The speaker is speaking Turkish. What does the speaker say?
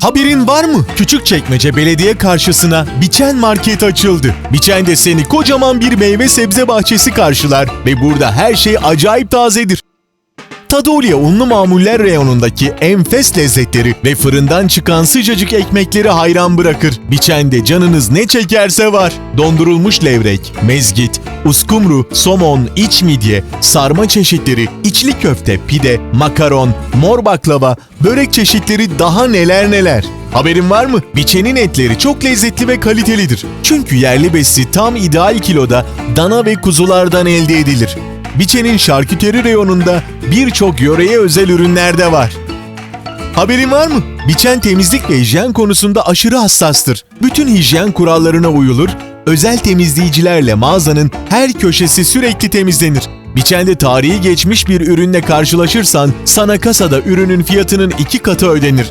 Haberin var mı? Küçükçekmece Belediye karşısına Biçen Market açıldı. Biçen'de seni kocaman bir meyve sebze bahçesi karşılar ve burada her şey acayip tazedir. Tadolya unlu mamuller reyonundaki enfes lezzetleri ve fırından çıkan sıcacık ekmekleri hayran bırakır. Biçende canınız ne çekerse var. Dondurulmuş levrek, mezgit, uskumru, somon, iç midye, sarma çeşitleri, içli köfte, pide, makaron, mor baklava, börek çeşitleri daha neler neler. Haberin var mı? Biçenin etleri çok lezzetli ve kalitelidir. Çünkü yerli besi tam ideal kiloda dana ve kuzulardan elde edilir. Biçe'nin şarküteri reyonunda birçok yöreye özel ürünler de var. Haberin var mı? Biçen temizlik ve hijyen konusunda aşırı hassastır. Bütün hijyen kurallarına uyulur, özel temizleyicilerle mağazanın her köşesi sürekli temizlenir. Biçende tarihi geçmiş bir ürünle karşılaşırsan sana kasada ürünün fiyatının iki katı ödenir.